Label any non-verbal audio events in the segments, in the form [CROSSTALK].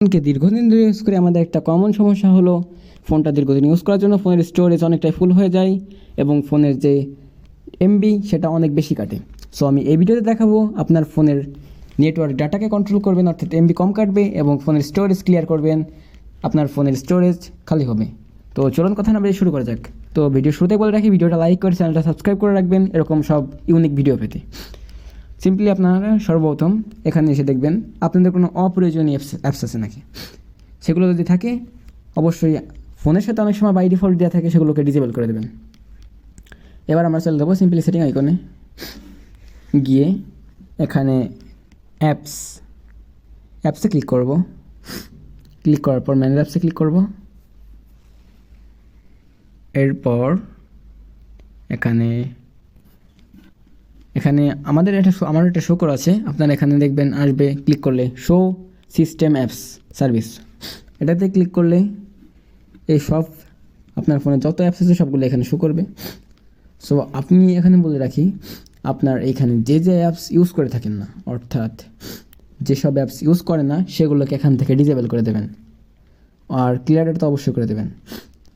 ফোনকে দীর্ঘদিন ধরে ইউজ করে আমাদের একটা কমন সমস্যা হলো ফোনটা দীর্ঘদিন ইউজ করার জন্য ফোনের স্টোরেজ অনেকটাই ফুল হয়ে যায় এবং ফোনের যে এমবি সেটা অনেক বেশি কাটে। সো আমি এই ভিডিওতে দেখাবো আপনার ফোনের নেটওয়ার্ক ডাটাকে কন্ট্রোল করবেন, অর্থাৎ এমবি কম কাটবে এবং ফোনের স্টোরেজ ক্লিয়ার করবেন, আপনার ফোনের স্টোরেজ খালি হবে। তো চলুন কথা না বেরিয়ে শুরু করা যাক। তো ভিডিও শুরুতে বলে রাখি ভিডিওটা লাইক করে চ্যানেলটা সাবস্ক্রাইব করে রাখবেন, এরকম সব ইউনিক ভিডিও পেতে। সিম্পলি আপনারা সর্বপ্রথম এখানে এসে দেখবেন আপনাদের কোনো অপ্রয়োজনীয় অ্যাপস অ্যাপস আছে নাকি? সেগুলো যদি থাকে, অবশ্যই ফোনের সাথে অনেক সময় বাই ডিফল্ট দেওয়া থাকে, সেগুলোকে ডিজেবল করে দেবেন। এবার আমরা চলে দেবো সিম্পলি সেটিং আইকনে গিয়ে এখানে অ্যাপস অ্যাপসে ক্লিক করব। ক্লিক করার পর ম্যানেজ অ্যাপসে ক্লিক করব। এরপর এখানে এখানে আমাদের একটা শো আমার একটা শো করা আছে। আপনারা এখানে দেখবেন, আসবে ক্লিক করলে শো সিস্টেম অ্যাপস সার্ভিস এটাতে ক্লিক করলে এই সব আপনার ফোনে যত অ্যাপস আছে সবগুলো এখানে শো করবে। সো আপনি এখানে বলে রাখি, আপনার এখানে যে যে অ্যাপস ইউজ করে থাকেন না, অর্থাৎ যেসব অ্যাপস ইউজ করে না, সেগুলোকে এখান থেকে ডিজেবল করে দেবেন। আর ক্লিয়ার তো অবশ্যই করে দেবেন।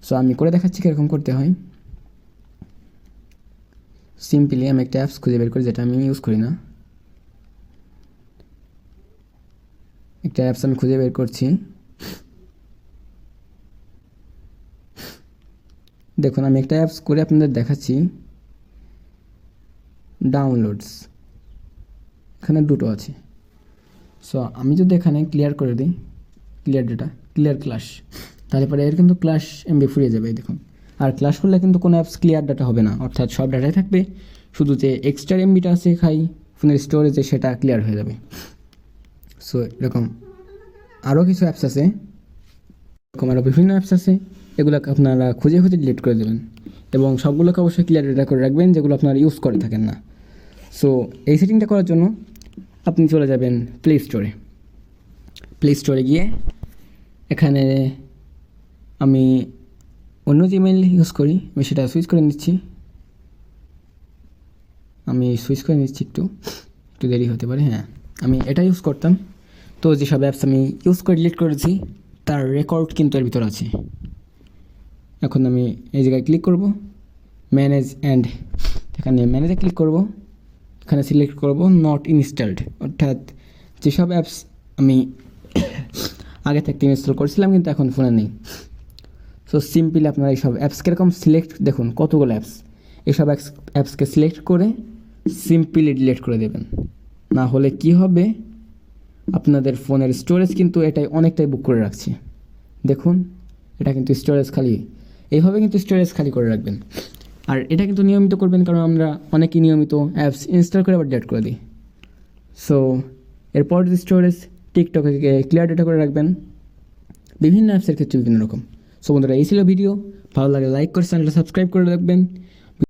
সো আমি করে দেখাচ্ছি কীরকম করতে হয়। সিম্পলি আমি একটা অ্যাপস খুঁজে বের করি যেটা আমি ইউজ করি না। একটা অ্যাপস আমি খুঁজে বের করছি। দেখুন, আমি একটা অ্যাপস করে আপনাদের দেখাচ্ছি। ডাউনলোডস এখানে দুটো আছে। সো আমি যদি এখানে ক্লিয়ার করে দিই ক্লিয়ার ডেটা ক্লিয়ার ক্লাস তাহলে পরে এর কিন্তু ক্লাস এমবি ফুরিয়ে যাবে দেখুন। আর ক্লাস করলে কিন্তু কোনো অ্যাপস ক্লিয়ার ডাটা হবে না। অর্থাৎ সব ডাটাই থাকবে। শুধু যে এক্সট্রা এমবিটা আছে খাই ফোনের স্টোরেজে সেটা ক্লিয়ার হয়ে যাবে। সো এরকম আরও কিছু অ্যাপস আছে। এরকম আরও বিভিন্ন অ্যাপস আছে, এগুলোকে আপনারা খুঁজে খুঁজে ডিলিট করে দেবেন। এবং সবগুলোকে অবশ্যই ক্লিয়ার ডেটা করে রাখবেন, যেগুলো আপনারা ইউজ করে থাকেন না। সো এই সেটিংটা করার জন্য আপনি চলে যাবেন প্লে স্টোরে প্লে স্টোরে গিয়ে এখানে আমি অন্য যে জিমেইল ইউজ করি, আমি সেটা সুইচ করে নিচ্ছি। আমি সুইচ করে নিচ্ছি একটু একটু দেরি হতে পারে হ্যাঁ। আমি এটা ইউজ করতাম। তো যেসব অ্যাপস আমি ইউজ করে ডিলিট করেছি, তার রেকর্ড কিন্তু এর ভিতর আছে। এখন আমি এই জায়গায় ক্লিক করব। ম্যানেজ অ্যান্ড এখানে ম্যানেজে ক্লিক করব। এখানে সিলেক্ট করব নট ইনস্টলড অর্থাৎ যেসব অ্যাপস আমি [COUGHS] আগে থেকে ইনস্টল করেছিলাম, কিন্তু এখন ফোনে নেই। সো সিম্পলি আপনারা এইসব অ্যাপস কীরকম সিলেক্ট দেখুন কতগুলো অ্যাপস এইসব অ্যাপস অ্যাপসকে সিলেক্ট করে সিম্পলি ডিলিট করে দেবেন। না হলে কি হবে? আপনাদের ফোনের স্টোরেজ কিন্তু এটাই অনেকটাই বুক করে রাখছে। দেখুন, এটা কিন্তু স্টোরেজ খালি। এইভাবে কিন্তু স্টোরেজ খালি করে রাখবেন। আর এটা কিন্তু নিয়মিত করবেন কারণ আমরা অনেকেই নিয়মিত অ্যাপস ইনস্টল করে আবার ডেট করে দিই। সো এরপর স্টোরেজ টিকটকে ক্লিয়ার ডেটা করে রাখবেন। বিভিন্ন অ্যাপসের ক্ষেত্রে বিভিন্ন রকম। সো বন্ধুরা এই ছিল ভিডিও। ভালো লাগে লাইক করে চ্যানেলটা সাবস্ক্রাইব করে রাখবেন।